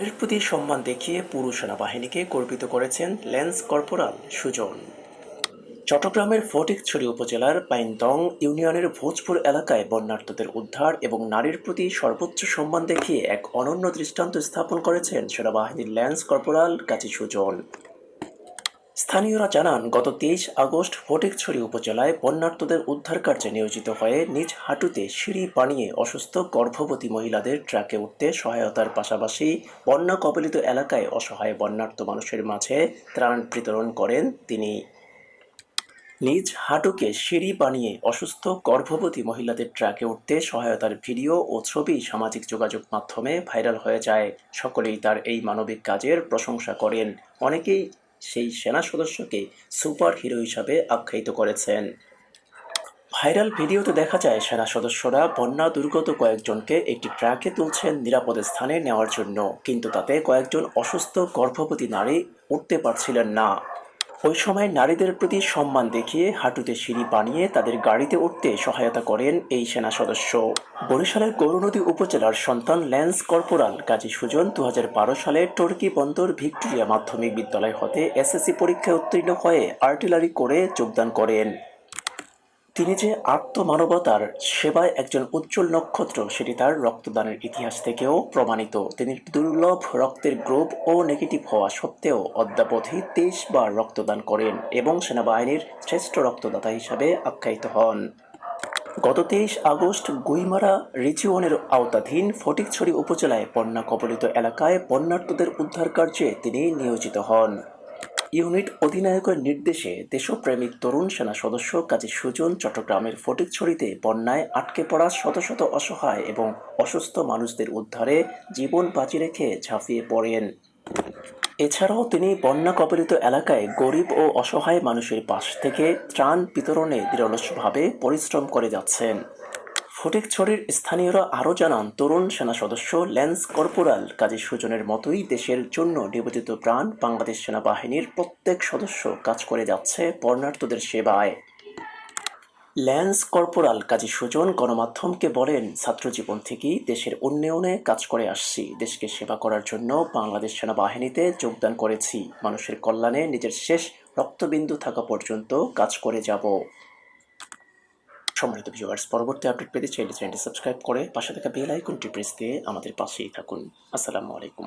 এর প্রতি সম্মান দেখিয়ে পুরো সেনাবাহিনীকে গর্বিত করেছেন ল্যান্স কর্পোরাল সুজন। চট্টগ্রামের ফটিকছড়ি উপজেলার পাইনদং ইউনিয়নের ভোজপুর এলাকায় বন্যার্থদের উদ্ধার এবং নারীর প্রতি সর্বোচ্চ সম্মান দেখিয়ে এক অনন্য দৃষ্টান্ত স্থাপন করেছেন সেনাবাহিনীর ল্যান্স কর্পোরাল কাজী সুজন। স্থানীয়রা জানান, গত তেইশ আগস্ট ফটিকছড়ি উপজেলায় বন্যার্থদের উদ্ধার কার্যে নিয়োজিত হয়ে নিজ হাঁটুতে সিঁড়ি বানিয়ে অসুস্থ গর্ভবতী মহিলাদের ট্রাকে উঠতে সহায়তার পাশাপাশি বন্যা কবলিত এলাকায় অসহায় বন্যার্থ মানুষের মাঝে ত্রাণ বিতরণ করেন তিনি। নিজ হাঁটুকে সিঁড়ি বানিয়ে অসুস্থ গর্ভবতী মহিলাদের ট্রাকে উঠতে সহায়তার ভিডিও ও ছবি সামাজিক যোগাযোগ মাধ্যমে ভাইরাল হয়ে যায়। সকলেই তার এই মানবিক কাজের প্রশংসা করেন। অনেকেই সেই সেনা সদস্যকে সুপার হিরো হিসাবে আখ্যায়িত করেছেন। ভাইরাল ভিডিওতে দেখা যায়, সেনা সদস্যরা বন্যা দুর্গত কয়েকজনকে একটি ট্রাকে তুলছেন নিরাপদ স্থানে নেওয়ার জন্য। কিন্তু তাতে কয়েকজন অসুস্থ, গর্ভবতী নারী উঠতে পারছিলেন না। ওই সময় নারীদের প্রতি সম্মান দেখিয়ে হাঁটুতে সিঁড়ি বানিয়ে তাদের গাড়িতে উঠতে সহায়তা করেন এই সেনা সদস্য। বরিশালের গৌরনদী উপজেলার সন্তান ল্যান্স কর্পোরাল কাজী সুজন দু হাজার বারো সালে টর্কি বন্দর ভিক্টোরিয়া মাধ্যমিক বিদ্যালয় হতে এসএসসি পরীক্ষায় উত্তীর্ণ হয়ে আর্টিলারি করে যোগদান করেন। তিনি যে আত্মমানবতার সেবায় একজন উজ্জ্বল নক্ষত্র, সেটি তার রক্তদানের ইতিহাস থেকেও প্রমাণিত। তিনি দুর্লভ রক্তের গ্রুপ ও নেগেটিভ হওয়া সত্ত্বেও অদ্যাবধি তেইশ বার রক্তদান করেন এবং সেনাবাহিনীর শ্রেষ্ঠ রক্তদাতা হিসাবে আখ্যায়িত হন। গত তেইশ আগস্ট গুইমারা রিজিওনের আওতাধীন ফটিকছড়ি উপজেলায় বন্যা কবলিত এলাকায় বন্যার্থদের উদ্ধার কার্যে তিনি নিয়োজিত হন। ইউনিট অধিনায়কের নির্দেশে দেশপ্রেমিক তরুণ সেনা সদস্য কাজী সুজন চট্টগ্রামের ফটিকছড়িতে বন্যায় আটকে পড়া শত শত অসহায় এবং অসুস্থ মানুষদের উদ্ধারে জীবন বাজি রেখে ঝাঁপিয়ে পড়েন। এছাড়াও তিনি বন্যা কবলিত এলাকায় গরিব ও অসহায় মানুষের পাশ থেকে ত্রাণ বিতরণে নিরলসভাবে পরিশ্রম করে যাচ্ছেন। ফটিকছড়ির স্থানীয়রা আরও জানান, তরুণ সেনা সদস্য ল্যান্স কর্পোরাল কাজী সুজনের মতোই দেশের জন্য নিবেদিত প্রাণ বাংলাদেশ সেনাবাহিনীর প্রত্যেক সদস্য কাজ করে যাচ্ছে বর্ণার্থদের সেবায়। ল্যান্স কর্পোরাল কাজী সুজন গণমাধ্যমকে বলেন, ছাত্রজীবন থেকেই দেশের উন্নয়নে কাজ করে আসছি, দেশকে সেবা করার জন্য বাংলাদেশ সেনাবাহিনীতে যোগদান করেছি, মানুষের কল্যাণে নিজের শেষ রক্তবিন্দু থাকা পর্যন্ত কাজ করে যাব। সম্মানিত ভিউয়ার্স পরবর্তী আপডেট পেতে চাইলে চ্যানেলটি সাবস্ক্রাইব করে পাশে থাকা বেল আইকনটি প্রেস দিয়ে আমাদের পাশেই থাকুন। আসসালামু আলাইকুম।